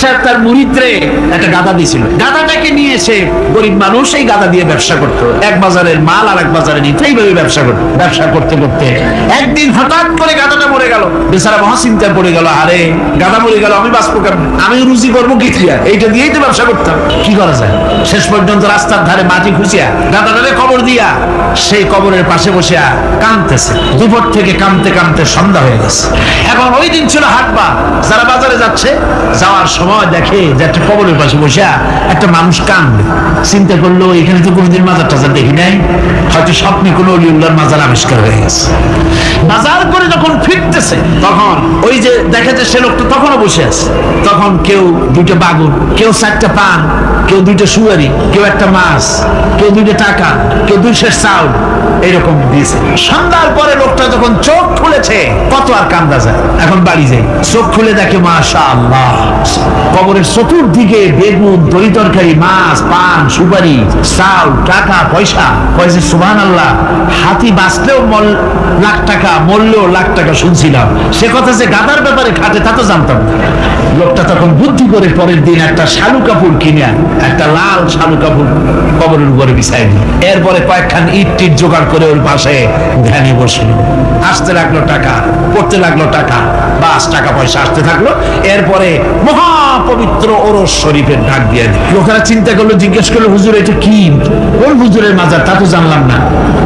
সাহেব তার একটা গাদা দিয়েছিল। গাদাটাকে নিয়ে এসে গরিব মানুষ এই গাদা দিয়ে ব্যবসা করতো। এক বাজারের মাল আর এক নিত এইভাবে ব্যবসা করতো। ব্যবসা করতে করতে একদিন হঠাৎ করে গাদাটা মরে গেল। বেচারা পড়ে গেল, আরে গাদা মরে গেল, আমি বাঁচবো কেমন? আমি রুজি করব কি এইটা দিয়েই তো ব্যবসা করতাম। কি করা যায়? শেষ পর্যন্ত রাস্তার ধারে মাটি খুঁজিয়া গাদাটারে কবর দিয়া সেই কবরের পাশে বসিয়া কাঁদতেছে। দুপুর থেকে কাঁদতে কাঁদতে সন্ধ্যা হয়ে গেছে। এখন ওই দিন ছিল হাটবার যারা বাজারে যাচ্ছে, যাওয়ার সময় দেখে যে একটা কবরের পাশে বসে একটা মানুষ কাঁদবে চিন্তা করল, এখানে তো কোনোদিন মাজার টাজার দেখি নাই। হয়তো স্বপ্নে কোনো অলিউল্লার মাজার আবিষ্কার হয়ে গেছে। বাজার করে যখন ফিরতেছে, তখন ওই যে দেখা যায় সে লোকটা তখনও বসে আছে। তখন কেউ দুইটা বাগুন, কেউ চারটা পান, কেউ দুইটা সুয়ারি, কেউ একটা মাছ, কেউ দুইটা টাকা, কেউ দুই শেষ চাউল এইরকম দিয়েছে। সন্ধ্যার পরে লোকটা যখন চোখ খুলেছে, কত আর কান্দা যায়। এখন বাড়ি যাই। চোখ খুলে দেখে মাশা কবরের চতুর্দিকে বেগুন দই তরকারি মাছ, পান, সুপারি, চাল, টাকা, পয়সা। পয়সা সুবান আল্লাহ হাতি বাঁচলেও মল, লাখ টাকা, মরলেও লাখ টাকা শুনছিলাম। সে কথা যে গাদার ব্যাপারে খাটে, তা তো জানতাম লোকটা তখন বুদ্ধি করে পরের দিন একটা শালু কাপড় কিনে একটা লাল শালু কাপড় কবরের উপরে বিছাই দিল। এরপরে কয়েকখান ইট জোগাড় করে ওর পাশে ধ্যানে বসল। আসতে লাগল টাকা, পড়তে লাগল টাকা, বাস, টাকা, পয়সা, আসতে থাকল। এরপরে মহাপবিত্র ওরস শরীফের ডাক দিয়ে লোকেরা চিন্তা করল, জিজ্ঞেস করল, হুজুর, এটা কি? কোন হুজুরের মাজার? তা তো জানলাম না।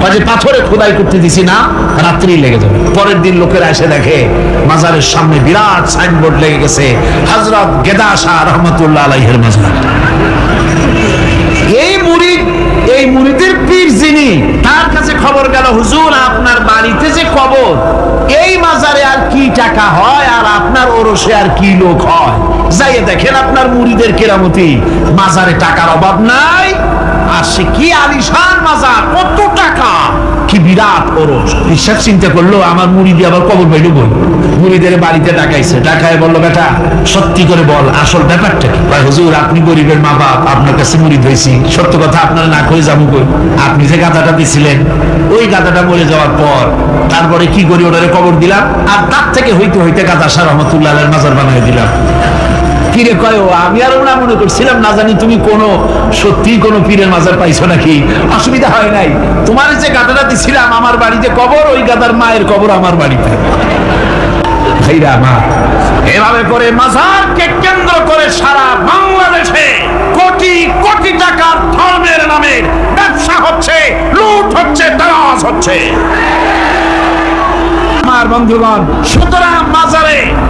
কাজে পাথরে খোদাই করতে দিছি না রাত্রি লেগে যাবে। পরের দিন লোকেরা এসে দেখে, মাজারের সামনে বিরাট সাইনবোর্ড লেগে গেছে হজরত গেদা শাহ রহমতুল্লাহ আলাইহের মাজার। এই মুরিদ, এই মুরিদের পীর যিনি, তার কাছে খবর গেল, হুজুর, আপনার বাড়িতে যে কবর, এই মাজারে আর কি টাকা হয়, আর আপনার ওরসে আর কি লোক হয়? যাইয়ে দেখেন আপনার মুড়িদের কেরামতি। মাজারে টাকার অভাব নাই। আর সে কি আলিশান মাজার কত টাকা? চিন্তা করল, আমার মুড়িদি আবার কবর বই মুড়িদের বাড়িতে ডাকাইছে। ডাকায় বলল, বেটা, সত্যি করে বল, আসল ব্যাপারটা কি? হুজুর, আপনি গরিবের মা বাপ, আপনার কাছে মুড়ি ধরেছি সত্য কথা, আপনার না করে যাব কই? আপনি যে গাদাটা দিছিলেন, ওই গাদাটা মরে যাওয়ার পর, তারপরে কি করি ওটারে কবর দিলাম? আর তার থেকে হইতে হইতে গাদা শাহ রহমতুল্লাহ মাজার বানাই দিলাম। পীরে কয় আমি আরও না মনে করছিলাম না জানি তুমি কোনো সত্যি কোনো পীরের মাজার পাইছো নাকি? অসুবিধা হয় নাই। তোমার যে গাদাটা দিছিলাম, আমার বাড়িতে কবর, ওই গাদার মায়ের কবর আমার বাড়িতে। ভাইরা আমার, এভাবে করে মাজারকে কেন্দ্র করে সারা বাংলাদেশে কোটি কোটি টাকার ধর্মের নামে ব্যবসা হচ্ছে, লুট হচ্ছে দারাজ হচ্ছে। আমার বন্ধুগণ, সুতরাং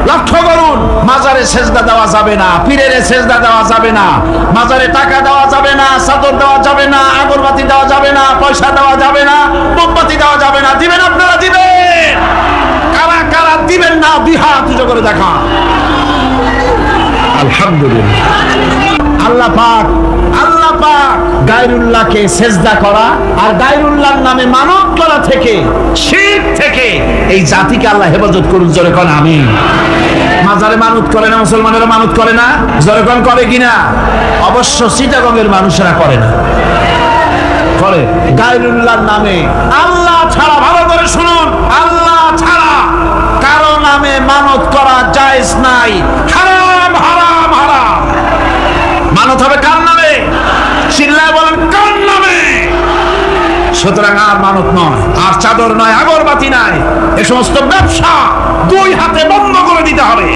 লক্ষ্য করুন, মাজারে সেজদা দেওয়া যাবে না, পীরের সেজদা দেওয়া যাবে না, মাজারে টাকা দেওয়া যাবে না, চাদর দেওয়া যাবে না, আগরবাতি দেওয়া যাবে না, পয়সা দেওয়া যাবে না, মোমবাতি দেওয়া যাবে না, দিবেন আপনারা দিবেন। কারা কারা দিবেন না হাত উঁচু করে দেখা। আলহামদুলিল্লাহ। আল্লাহ পাক আল্লাহ পাক গায়রুল্লাহকে সেজদা করা আর গায়রুল্লাহর নামে মানব করা থেকে জাতিকে আল্লাহ হেফাজত করুন, জোরে কন আমি মাজারে মানত করে না মুসলমানেরা মানত করে না, জোরে কন, করে কিনা অবশ্য সীতাগঙ্গের মানুষেরা করে না। করে। গায়রুল্লাহর নামে, আল্লাহ ছাড়া, ভালো করে শুনুন, আল্লাহ ছাড়া কারও নামে মানত করা জায়েজ নাই হারাম হারাম হারাম মানত হবে কার নামে চিল্লায় বলেন কার নামে সুতরাং আর মানত নয়, আর চাদর নয়, আগরবাতি নাই এ সমস্ত ব্যবসা দুই হাতে বন্ধ করে দিতে হবে।